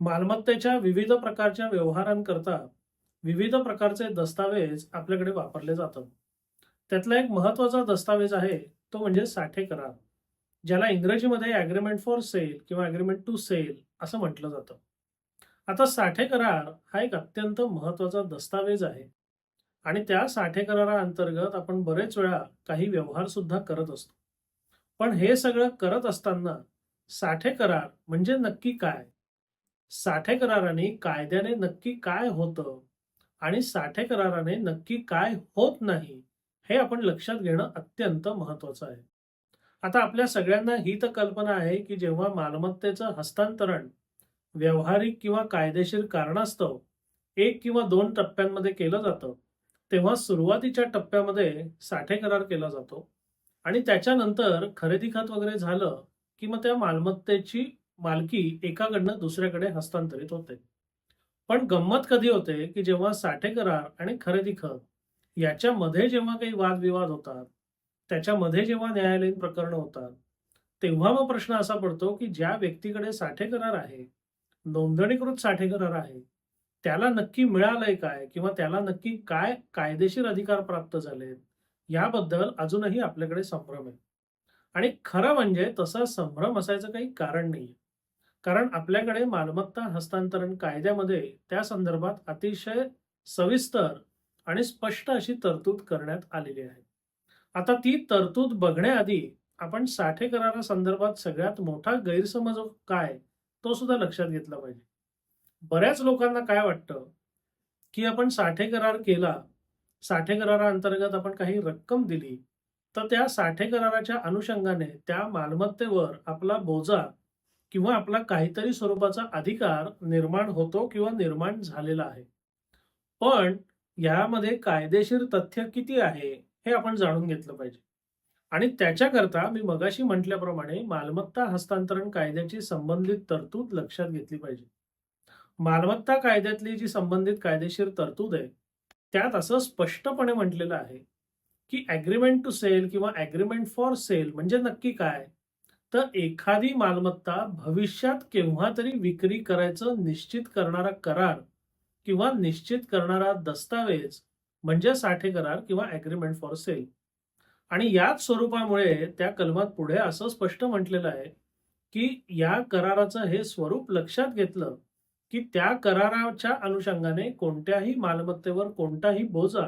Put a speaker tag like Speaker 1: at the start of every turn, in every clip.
Speaker 1: मालमत्तेच्या विविध प्रकारच्या व्यवहारांकरता विविध प्रकारचे दस्तावेज आपल्याकडे वापरले जातात. त्यातला एक महत्त्वाचा दस्तावेज आहे तो म्हणजे साठे करार ज्याला इंग्रजीमध्ये ॲग्रीमेंट फॉर सेल किंवा ॲग्रीमेंट टू सेल असं म्हटलं जातं. आता साठे करार हा एक अत्यंत महत्त्वाचा दस्तावेज आहे आणि त्या साठे कराराअंतर्गत आपण बरेच वेळा काही व्यवहार सुद्धा करत असतो. पण हे सगळं करत असताना साठे करार म्हणजे नक्की काय? साठे कराराने कायद्याने नक्की काय होतं आणि साठे कराराने नक्की काय होत नाही हे आपण लक्षात घेणं अत्यंत महत्वाचं आहे. आता आपल्या सगळ्यांना ही तर कल्पना आहे की जेव्हा मालमत्तेचं हस्तांतरण व्यावहारिक किंवा कायदेशीर कारणास्तव एक किंवा दोन टप्प्यांमध्ये केलं जातं तेव्हा सुरुवातीच्या टप्प्यामध्ये साठे करार केला जातो. आणि त्याच्यानंतर खरेदी खत वगैरे झालं की मग त्या मालमत्तेची मालकी एकाकडनं दुसऱ्याकडे हस्तांतरित होते. पण गंमत कधी होते की जेव्हा साठे करार आणि खरेदी खत याच्यामध्ये जेव्हा काही वादविवाद होतात त्याच्यामध्ये जेव्हा न्यायालयीन प्रकरणं होतात तेव्हा मग प्रश्न असा पडतो की ज्या व्यक्तीकडे साठे करार आहे नोंदणीकृत साठे करार आहे त्याला नक्की मिळालंय काय किंवा त्याला नक्की काय कायदेशीर अधिकार प्राप्त झाले याबद्दल अजूनही आपल्याकडे संभ्रम आहे. आणि खरं म्हणजे तसा संभ्रम असायचं काही कारण नाही कारण आपल्याकडे मालमत्ता हस्तांतरण कायद्यामध्ये त्या संदर्भात अतिशय सविस्तर आणि स्पष्ट अशी तरतूद करण्यात आलेली आहे. आता ती तरतूद बघण्याआधी आपण साठे करारा संदर्भात सगळ्यात मोठा गैरसमज काय तो सुद्धा लक्षात घेतला पाहिजे. बऱ्याच लोकांना काय वाटतं? की आपण साठे करार केला साठे कराराअंतर्गत आपण काही रक्कम दिली तर त्या साठे कराराच्या अनुषंगाने त्या मालमत्तेवर आपला बोजा किंवा आपला काहीतरी स्वरूपाचा अधिकार निर्माण होतो किंवा निर्माण झालेला आहे. पण यामध्ये कायदेशीर तथ्य किती आहे हे आपण जाणून घेतलं पाहिजे. आणि त्याच्याकरता मी मगाशी म्हटल्याप्रमाणे मालमत्ता हस्तांतरण कायद्याची संबंधित तरतूद लक्षात घेतली पाहिजे. मालमत्ता कायद्यातली जी संबंधित कायदेशीर तरतूद आहे त्यात असं स्पष्टपणे म्हटलेलं आहे की ॲग्रीमेंट टू सेल किंवा ॲग्रीमेंट फॉर सेल म्हणजे नक्की काय? तर एखादी मालमत्ता भविष्यात केव्हा तरी विक्री करायचं निश्चित करणारा करार किंवा निश्चित करणारा दस्तावेज म्हणजे साठे करार किंवा ॲग्रीमेंट फॉर सेल आणि याच स्वरूपामुळे त्या कलमात पुढे असं स्पष्ट म्हटलेलं आहे की या कराराचं हे स्वरूप लक्षात घेतलं की त्या कराराच्या अनुषंगाने कोणत्याही मालमत्तेवर कोणताही बोजा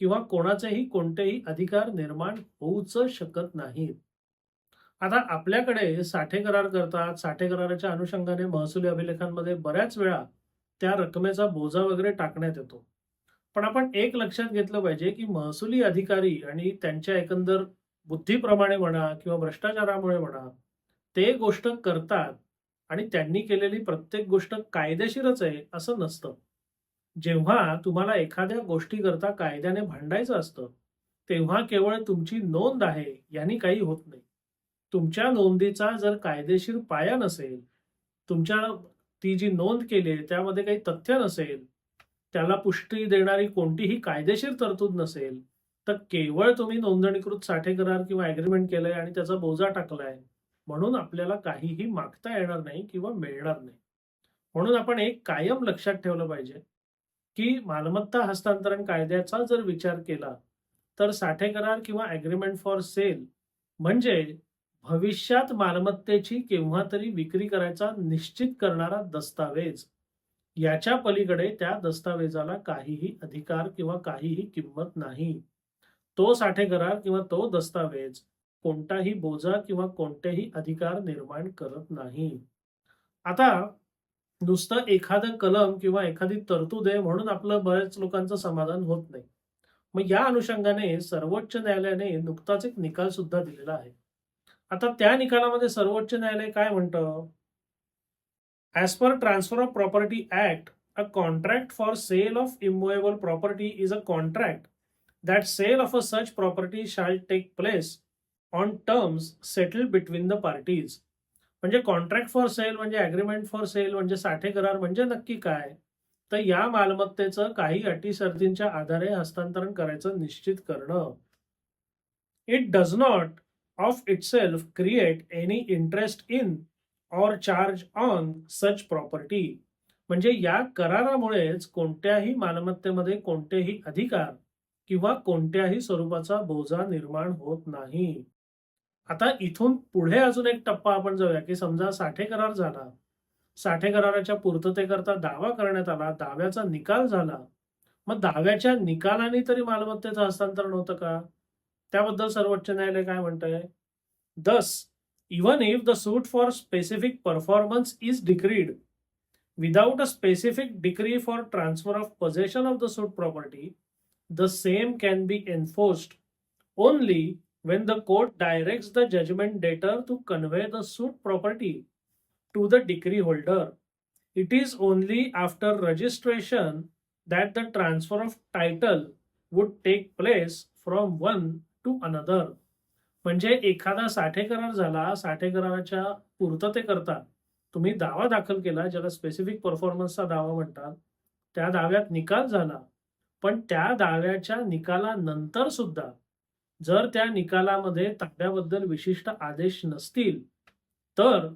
Speaker 1: किंवा कोणाचेही कोणतेही अधिकार निर्माण होऊच शकत नाहीत. आता आपल्याकडे साठे करार करतात साठे कराराच्या अनुषंगाने महसुली अभिलेखांमध्ये बऱ्याच वेळा त्या रकमेचा बोजा वगैरे टाकण्यात येतो. पण आपण एक लक्षात घेतलं पाहिजे की महसुली अधिकारी आणि त्यांच्या एकंदर बुद्धीप्रमाणे म्हणा किंवा भ्रष्टाचारामुळे म्हणा ते गोष्ट करतात आणि त्यांनी केलेली प्रत्येक गोष्ट कायदेशीरच आहे असं नसतं. जेव्हा तुम्हाला एखाद्या गोष्टीकरता कायद्याने भांडायचं असतं तेव्हा केवळ तुमची नोंद आहे यांनी काही होत नाही. तुमच्या नोंदीचा जर कायदेशीर पाया नसेल तुमच्या ती जी नोंद केली त्यामध्ये काही तथ्य नसेल त्याला पुष्टी देणारी कोणतीही कायदेशीर तरतूद नसेल तर केवळ तुम्ही नोंदणीकृत साठे करार किंवा ॲग्रीमेंट केलंय आणि त्याचा बोजा टाकलाय म्हणून आपल्याला काहीही मागता येणार नाही किंवा मिळणार नाही. म्हणून आपण एक कायम लक्षात ठेवलं पाहिजे की मालमत्ता हस्तांतरण कायद्याचा जर विचार केला तर साठे करार किंवा ॲग्रीमेंट फॉर सेल म्हणजे भविष्यात मालमत्तेची केव्हा तरी विक्री करायचा निश्चित करणारा दस्तावेज. याच्या पलीकडे त्या दस्तावेजाला काहीही अधिकार किंवा काहीही किंमत नाही. तो साठे करार किंवा तो दस्तावेज कोणताही बोजा किंवा कोणतेही अधिकार निर्माण करत नाही. आता नुसतं एखादं कलम किंवा एखादी तरतूद आहे म्हणून आपलं बऱ्याच लोकांचं समाधान होत नाही. मग या अनुषंगाने सर्वोच्च न्यायालयाने नुकताच एक निकाल सुद्धा दिलेला आहे. आता त्या निकालामध्ये सर्वोच्च न्यायालय काय म्हणतं? As per transfer of property act a contract for sale of immovable property is a contract that sale of a such property shall take place on terms settle between the parties म्हणजे contract for sale म्हणजे agreement for sale म्हणजे साठे करार म्हणजे नक्की काय? तर या मालमत्तेचं काही अटी शर्तींच्या आधारे हस्तांतरण करायचं निश्चित करणं. It does not of itself create any interest in or charge on such property. म्हणजे या करारामुळेच कोणत्याही मालमत्तेमध्ये कोणतेही अधिकार किंवा कोणत्याही स्वरूपाचा बोजा निर्माण होत नाही. आता इथून पुढे अजून एक टप्पा आपण जाऊया की समजा साठे करार झाला. साठे कराराच्या पूर्ततेकरता दावा करण्यात आला दाव्याचा निकाल झाला. मग दाव्याच्या निकालाने तरी मालमत्तेचं हस्तांतरण होतं का? त्याबद्दल सर्वोच्च न्यायालय काय म्हणतंय thus even if the suit for specific performance is decreed without a specific decree for transfer of possession of the suit property the same can be enforced only when the court directs the judgment debtor to convey the suit property to the decree holder. It is only after registration that the transfer of title would take place from one to another म्हणजे एखादा साठे करार झाला साठे कराराच्या पूर्ततेकरता तुम्ही दावा दाखल केला ज्याला स्पेसिफिक परफॉर्मन्सचा दावा म्हणतात. त्या दाव्यात निकाल झाला. पण त्या दाव्याच्या निकालानंतर सुद्धा जर त्या निकालामध्ये ताब्याबद्दल विशिष्ट आदेश नसतील तर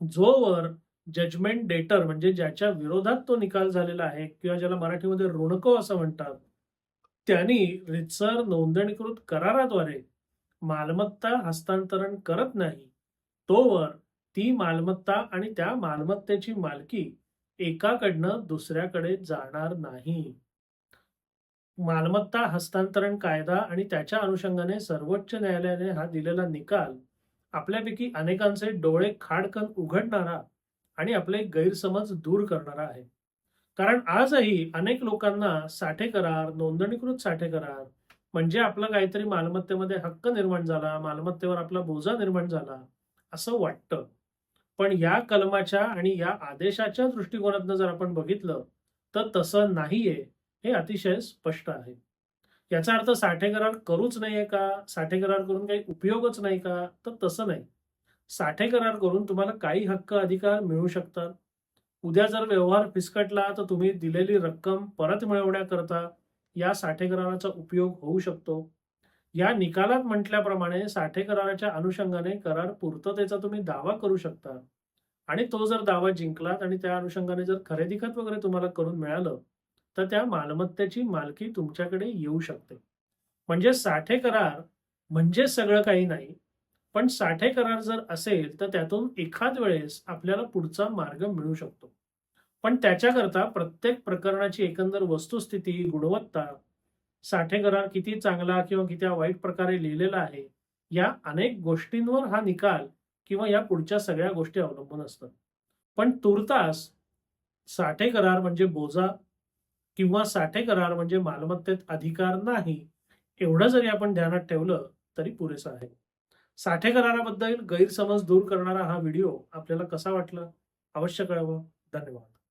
Speaker 1: जोवर जजमेंट डेटर म्हणजे ज्याच्या विरोधात तो निकाल झालेला आहे किंवा ज्याला मराठीमध्ये ऋणको असं म्हणतात त्यांनी रितसर नोंदणीकृत कराराद्वारे मालमत्ता हस्तांतरण करत नाही तोवर ती मालमत्ता आणि त्या मालमत्तेची मालकी एकाकडनं दुसऱ्याकडे जाणार नाही. मालमत्ता हस्तांतरण कायदा आणि त्याच्या अनुषंगाने सर्वोच्च न्यायालयाने हा दिलेला निकाल आपल्यापैकी अनेकांचे डोळे खाडकन उघडणारा आणि आपले गैरसमज दूर करणारा आहे. कारण आजही अनेक लोकांना साठे करार नोंदणीकृत साठे करार म्हणजे आपला काहीतरी मालमत्तेमध्ये हक्क निर्माण झाला मालमत्तेवर आपला बोजा निर्माण झाला असं वाटतं. पण या कलमाच्या आणि या आदेशाच्या दृष्टिकोनातनं जर आपण बघितलं तर तसं नाहीये हे अतिशय स्पष्ट आहे. याचा अर्थ साठे करार करूच नाहीये का? साठे करार करून काही उपयोगच नाही का? तर तसं नाही. साठे करार करून तुम्हाला काही हक्क अधिकार मिळू शकतात. उद्या जर व्यवहार फिसकटला तर तुम्ही दिलेली रक्कम परत मिळवण्याकरता या साठे कराराचा उपयोग होऊ शकतो. या निकालात म्हटल्याप्रमाणे साठे कराराच्या अनुषंगाने करार पूर्ततेचा तुम्ही दावा करू शकता. आणि तो जर दावा जिंकलात आणि त्या अनुषंगाने जर खरेदी खत वगैरे तुम्हाला करून मिळालं तर त्या मालमत्तेची मालकी तुमच्याकडे येऊ शकते. म्हणजे साठे करार म्हणजे सगळं काही नाही पण साठे करार जर असेल तर त्यातून एखाद वेळेस आपल्याला पुढचा मार्ग मिळू शकतो. पण त्याच्याकरता प्रत्येक प्रकरणाची एकंदर वस्तुस्थिती गुणवत्ता साठे करार किती चांगला किंवा किती वाईट प्रकारे लिहिलेला आहे या अनेक गोष्टींवर हा निकाल किंवा या पुढच्या सगळ्या गोष्टी अवलंबून असतात. पण तुर्तास साठे करार म्हणजे बोजा किंवा साठे करार म्हणजे मालमत्तेत अधिकार नाही एवढं जरी आपण ध्यानात ठेवलं तरी पुरेसं आहे. साठे कराराबद्दल गैरसमज दूर करणारा हा व्हिडिओ आपल्याला कसा वाटला? अवश्य कळवा. धन्यवाद.